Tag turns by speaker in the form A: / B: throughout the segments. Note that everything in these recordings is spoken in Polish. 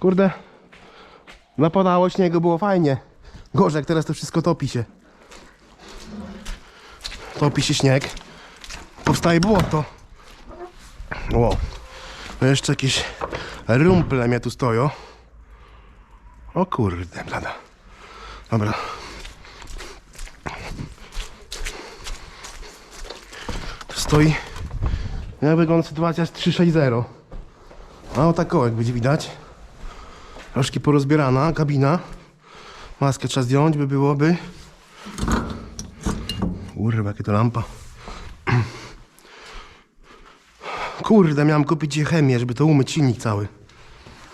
A: Kurde, napadało śniegu, było fajnie. Gorzej, jak teraz to wszystko topi się. Topi się śnieg. Powstaje błoto. Wow. Jeszcze jakieś rumple mnie tu stoją. O kurde, blada. Dobra. Stoi. Jak wygląda sytuacja z 360. A o taką jak będzie widać. Troszkę porozbierana kabina. Maskę trzeba zdjąć, by byłoby. Kurwa, jakie to lampa. Kurde, miałem kupić chemię, żeby to umyć silnik cały.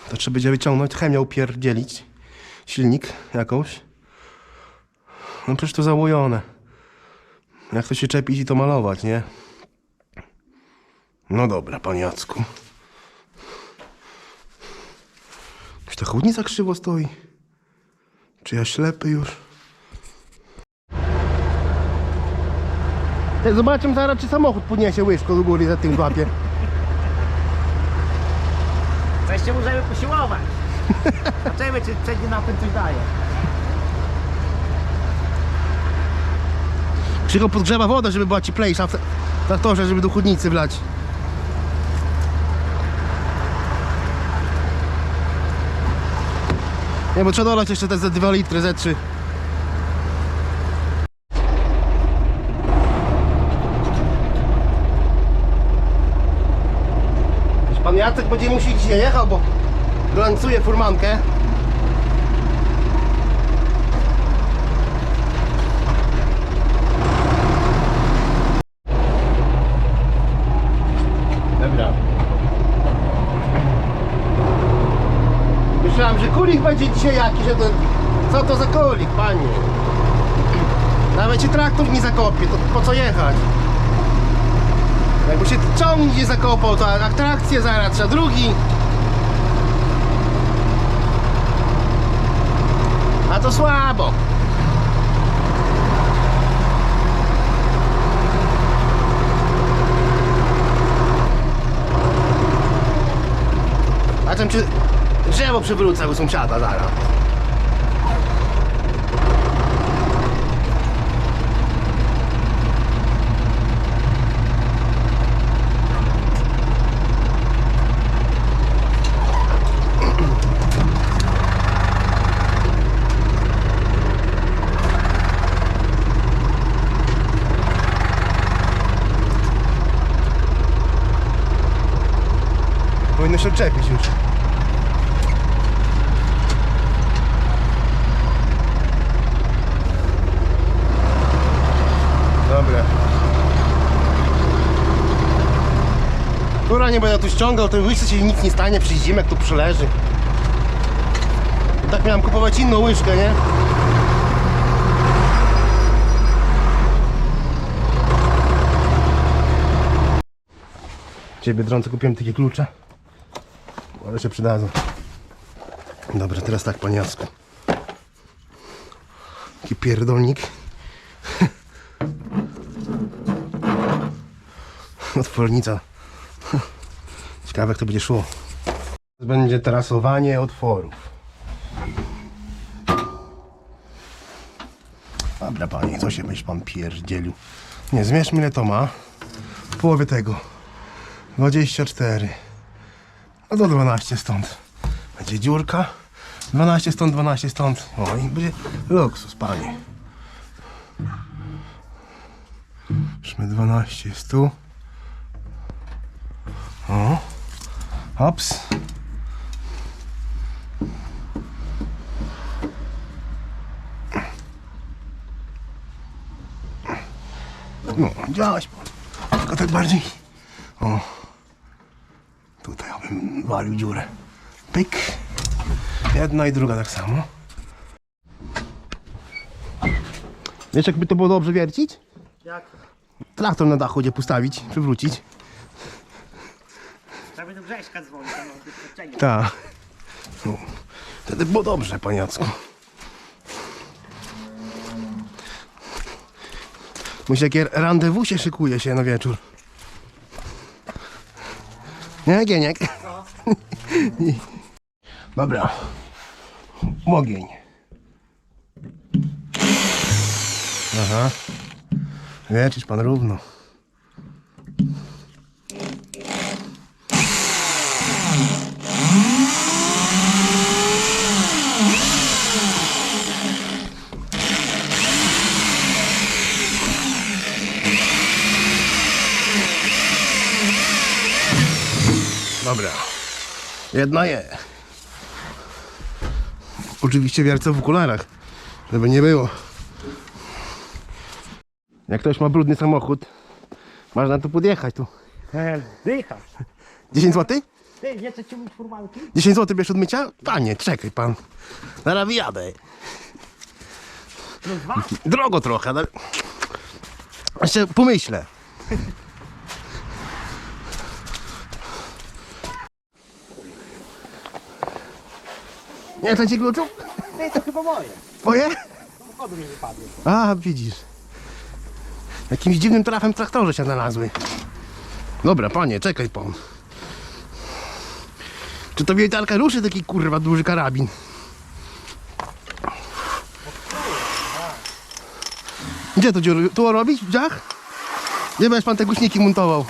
A: To trzeba będzie wyciągnąć, chemię upierdzielić. Silnik jakąś. No przecież to załojone. Jak to się czepić i to malować, nie? No dobra, panie Jacku. Czy ta chłodnica krzywo stoi? Czy ja ślepy już? Zobaczymy zaraz, czy samochód podniesie łyżką do góry za tym łapie.
B: Coś się możemy posiłować. Zobaczymy, czy przedni napęd coś daje.
A: Krzycho podgrzewa wodę, żeby była cieplejsza w traktorze, żeby do chłodnicy wlać. Nie, bo trzeba dolać jeszcze te ze 2 litry, ze 3. Pan Jacek będzie musiał dzisiaj jechał, bo glancuje furmankę. Dobra. Myślałem, że kulik będzie dzisiaj jakiś, to... Co to za kulik, panie? Nawet się traktor nie zakopie, to po co jechać? Jakby się ciągnik nie zakopał, to atrakcję zaraz, trzeba drugi. A to słabo. A czy drzewo przywrócę u sąsiada zaraz. Powinno się odczepić już. Dobra. Która nie będę tu ściągał, to łyżce się nic nie stanie, przyjdziemy jak tu przeleży. Tak miałem kupować inną łyżkę, nie? Ciebie Biedronce kupiłem takie klucze. Ale się przydadzą. Dobra, teraz tak, panie Jacku. Taki pierdolnik. Otwornica. Ciekawe jak to będzie szło. Będzie trasowanie otworów. Dobra panie, co się byś pan pierdzielił? Nie, zmierzmy ile to ma. W połowie tego. 24. No to 12 stąd. Będzie dziurka. 12 stąd, 12 stąd. O, i będzie luksus, panie. Szmy 12 jest. O. Hops. No, działaś. Tylko tak bardziej. O. Tutaj bym walił dziurę. Pyk. Jedna i druga tak samo. Wiesz jakby to było dobrze wiercić?
B: Jak?
A: Traktor na dachu gdzie postawić, przywrócić.
B: Trzeba do Grześka dzwonić, tam mam doświadczenie.
A: Tak. Wtedy było dobrze, panie Jacku. Myślę, jakie randewu się szykuje się na wieczór. Nie, Gieniek? Dobra. Ogień. Aha. Leczysz pan równo. Dobra. Jedna je. Oczywiście wiercę w okularach, żeby nie było. Jak ktoś ma brudny samochód, można tu podjechać tu.
B: Dychasz.
A: 10 zł?
B: Ty, nie chcesz ci mówić furmanki?
A: 10 zł bierz od mycia? Panie, czekaj pan. Zaraz wyjadę. Drogo trochę, ale... Jeszcze pomyślę. Nie, to ci kluczu?
B: Ty, to chyba moje.
A: Twoje?
B: Samochodu mi wypadły.
A: A, widzisz. Jakimś dziwnym trafem traktorze się znalazły. Dobra, panie, czekaj pan. Czy to wiertarka ruszy taki kurwa duży karabin? Gdzie to dziur? Tu robić? W dziach? Gdzie będziesz pan te głośniki montował?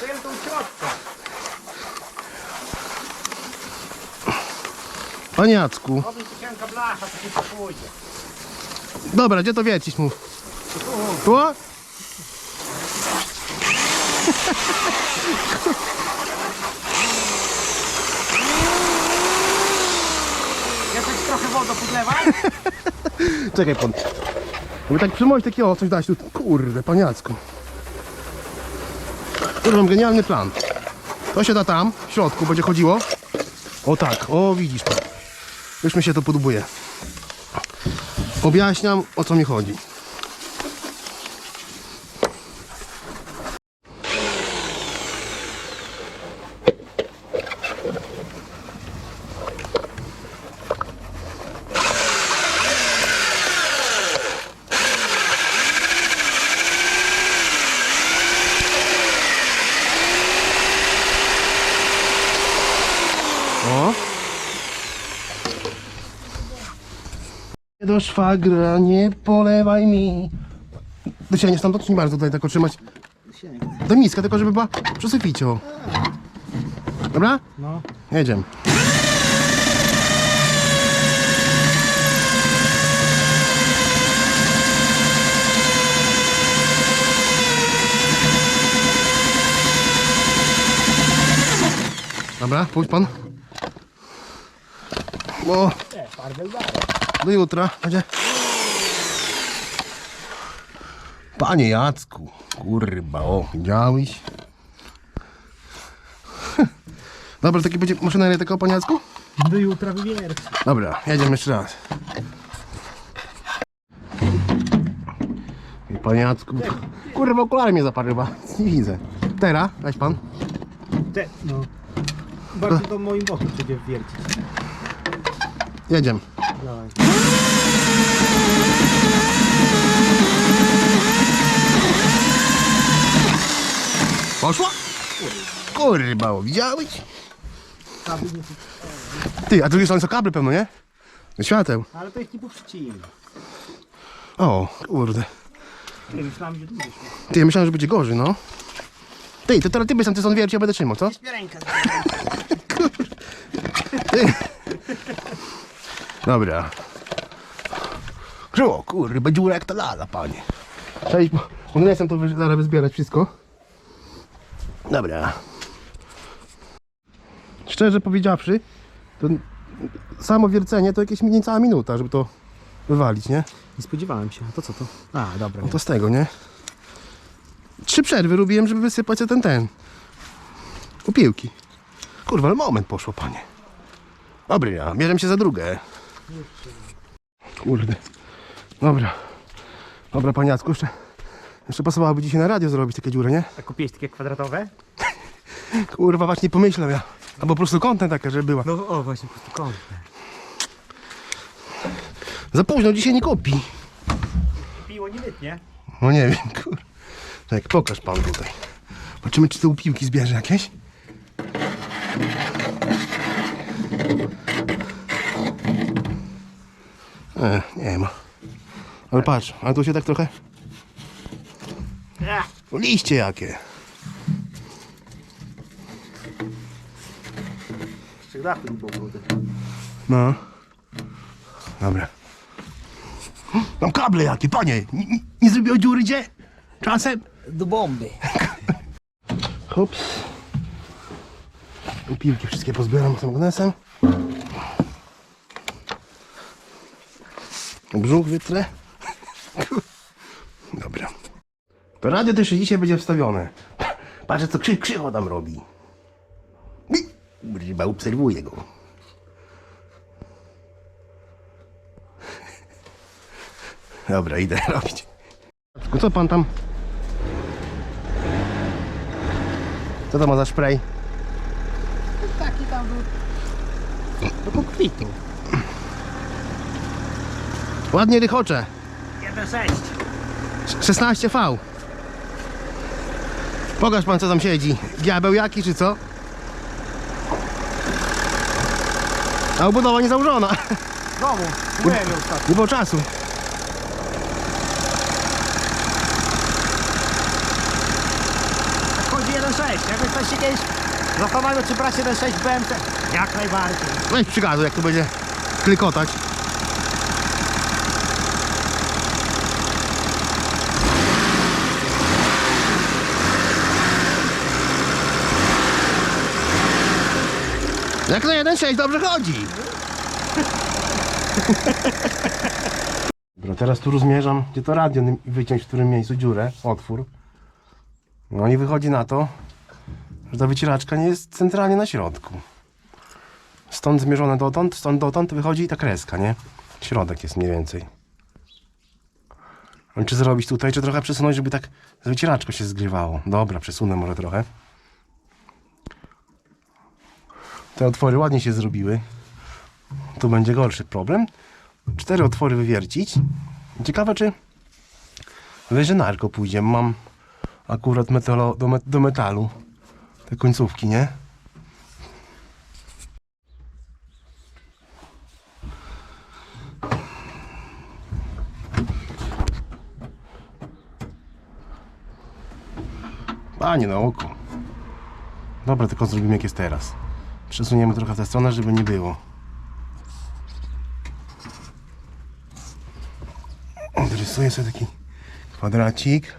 B: To jest tu w środku.
A: Panie Jacku. Dobra, gdzie to wiercić mów? Tu?
B: Coś trochę wodą podlewaj.
A: Czekaj pan. Bo tak przymojść takiego coś dać tu. Kurde, paniacku. Kurde, mam genialny plan. To się da tam, w środku będzie chodziło. O tak, o widzisz pan. Już mi się to podobuje. Objaśniam o co mi chodzi. Do szwagra nie polewaj mi. Do nie stamtąd, nie bardzo tutaj tak otrzymać? Do miska, tylko żeby była przy suficie. o. Dobra?
B: No.
A: Jedziemy. Dobra, pójdź pan. O,
B: Nie.
A: Do jutra będzie. Panie Jacku, kurwa, o, widziałeś? Dobra, taki będzie maszyneria tego, panie Jacku?
B: Do jutra wywierć.
A: Dobra, jedziemy jeszcze raz. I panie Jacku, kurwa, okulary mnie zaparywa, nie widzę. Teraz, weź pan.
B: Te, no. Bardziej do moim boku będzie wiercić.
A: Jedziemy.
B: Dawaj.
A: Poszła? Kurwa, widziałeś?
B: Nie
A: Ty, a drugie są kable pewno, nie? Świateł.
B: Ale to jest typu przyciemny.
A: O, kurde.
B: Ja myślałem, że wyszło.
A: Ty, ja myślałem, że będzie gorzej, no. Ty, to teraz ty byś tam ty stąd wierci, ja będę trzymał, co?
B: Ręka.
A: Ty. Dobra. O, kurwa, dziura jak ta lala, panie. Cześć, bo magnesem to wy- zaraz zbierać wszystko. Dobra. Szczerze powiedziawszy, to samo wiercenie to jakieś niecała minuta, żeby to wywalić, nie?
B: Nie spodziewałem się. To co to? A, dobra.
A: No to z tego, nie? Trzy przerwy robiłem, żeby wysypać ten, ten. Upiłki. Kurwa, ale moment poszło, panie. Dobra, ja bierzemy się za drugą. Kurde. Dobra. Dobra, panie Jacku, jeszcze, jeszcze pasowałoby dzisiaj na radio zrobić takie dziury, nie?
B: A kupiłeś takie kwadratowe?
A: Kurwa, właśnie pomyślał ja. Albo po prostu kątem taka, żeby była.
B: No o, właśnie, po prostu kątne.
A: Za późno, dzisiaj nie kupi.
B: Piło nie wytnie.
A: No nie wiem, kur... Tak, pokaż pan tutaj. Zobaczymy, czy te upiłki zbierze jakieś. E, nie ma. Ale patrz, ale tu się tak trochę... O, liście jakie.
B: Jeszcze nie było.
A: No. Dobra. Mam kable jakie, panie! Nie, nie, nie zrobiło dziury gdzie? Czasem?
B: Do bomby.
A: Hops. I piłki wszystkie pozbieram z magnesem. Brzuch wytrę. Dobra. To radio też dzisiaj będzie wstawione. Patrzę co krzy, krzycho tam robi. Chyba obserwuję go. Dobra, idę robić. Co pan tam? Co to ma za spray?
B: Taki tam był. Do kokpitu.
A: Ładnie rychocze.
B: 1,6.
A: 16V. Pokaż pan co tam siedzi. Diabeł jaki czy co? A obudowa nie założona.
B: Domu. Mówiłem już tak.
A: Nie było czasu.
B: Chodzi 1,6. Jakby ktoś się kiedyś zastanawiał, czy brać 1,6 BMC. Jak najbardziej.
A: Weź przygazu jak to będzie klykotać. Jak na 1.6 dobrze chodzi. Dobra, teraz tu rozmierzam, gdzie to radio i wyciąć w którym miejscu dziurę, otwór. No i wychodzi na to, że ta wycieraczka nie jest centralnie na środku. Stąd zmierzone dotąd, stąd dotąd wychodzi ta kreska, nie? Środek jest mniej więcej. Ale Czy zrobić tutaj, czy trochę przesunąć, żeby tak z wycieraczką się zgrywało? Dobra, przesunę może trochę. Te otwory ładnie się zrobiły. Tu będzie gorszy problem. Cztery otwory wywiercić. Ciekawe, czy wyżynarko pójdzie. Mam akurat metalo, do, me- do metalu te końcówki, nie? Panie na oko. Dobra, tylko zrobimy jak jest teraz. Przesuniemy trochę w tę stronę, żeby nie było. Odrysuję sobie taki kwadracik.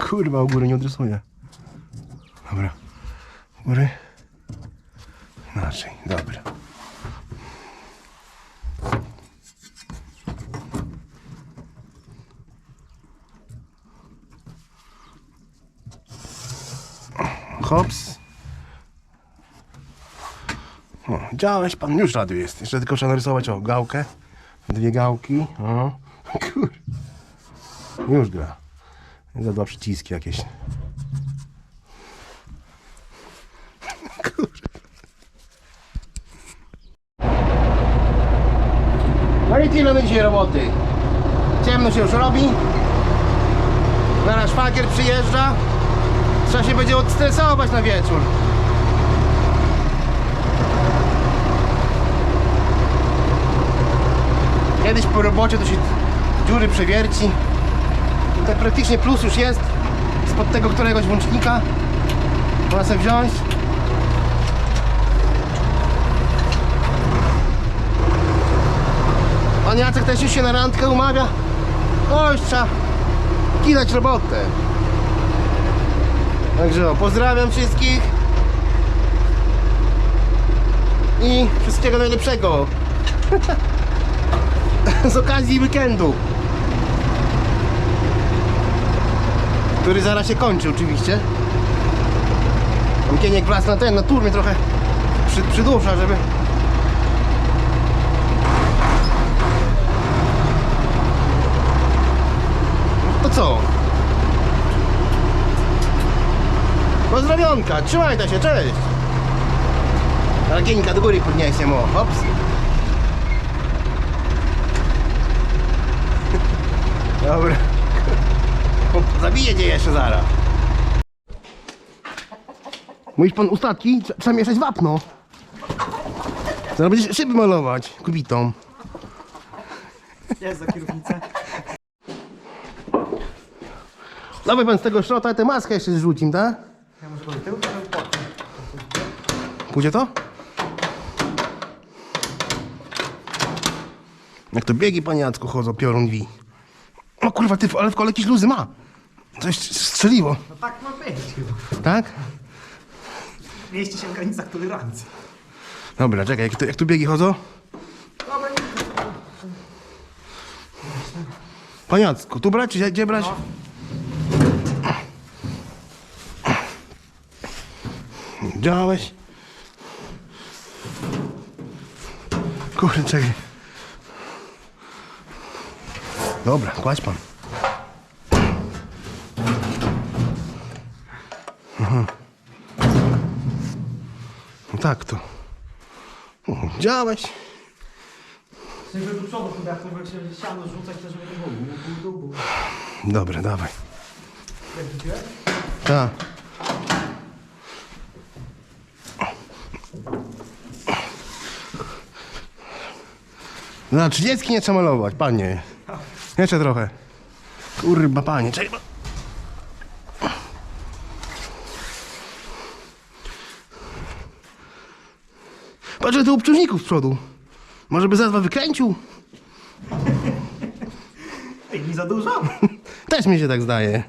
A: Kurwa, u góry nie odrysuję. Dobra. U góry. Inaczej, dobra. Hops. O, działałeś pan, już radio jest. Jeszcze tylko trzeba narysować o gałkę. Dwie gałki. O. Kur... Już gra. Za dwa przyciski jakieś. No i tyle na dzisiaj roboty. Ciemno się już robi. Zaraz szwagier przyjeżdża. Trzeba się będzie odstresować na wieczór. Kiedyś po robocie to się dziury przewierci. Tutaj praktycznie plus już jest. Spod tego któregoś włącznika. Można sobie wziąć. Pan Jacek też już się na randkę umawia. O, już trzeba kidać robotę. Także o, pozdrawiam wszystkich. I wszystkiego najlepszego. Z okazji weekendu. Który zaraz się kończy oczywiście. Tam Kieniek wlazł na ten, na tur mnie trochę przy, przydusza, żeby... To co? Pozdrowionka, trzymajcie się, cześć! Ragieńka do góry podniesiemy, o, hops. Dobra. Zabije cię jeszcze zaraz. Mówisz pan ustawki? Trze- Trzeba mieszać wapno. Zaraz będziesz szyby malować kubitą.
B: Jest za kierownicę.
A: Dawaj pan z tego szrota tę maskę jeszcze zrzucim, tak?
B: Ja może powiem tył.
A: Pójdzie to? Jak to biegi panie Jacku chodzą, piorun drzwi. O kurwa, ty, ale w kole jakieś luzy ma. Coś strzeliło,
B: No tak ma być chyba.
A: tak?
B: Mieści się w granicach tolerancji.
A: Dobra, czekaj, jak tu, jak tu biegi chodzą?
B: Dobra, nie.
A: Panie Jacku, tu brać, czy gdzie brać? Działałeś? Kurde, czekaj. Dobra, kładź pan. Aha. No tak to. O, Działałeś?
B: Żeby do przodu chyba, jak jak się siano rzucać, to żeby to było. Był, był, był.
A: Dobra, dawaj.
B: Jak wróciłeś?
A: Tak. Na trzydziestki nie trzeba malować, panie. Jeszcze trochę. Kurwa, panie, czekaj. Patrz, tu obciążników z przodu. Może by za dwa wykręcił?
B: Ej, mi za dużo?
A: Też mi się tak zdaje.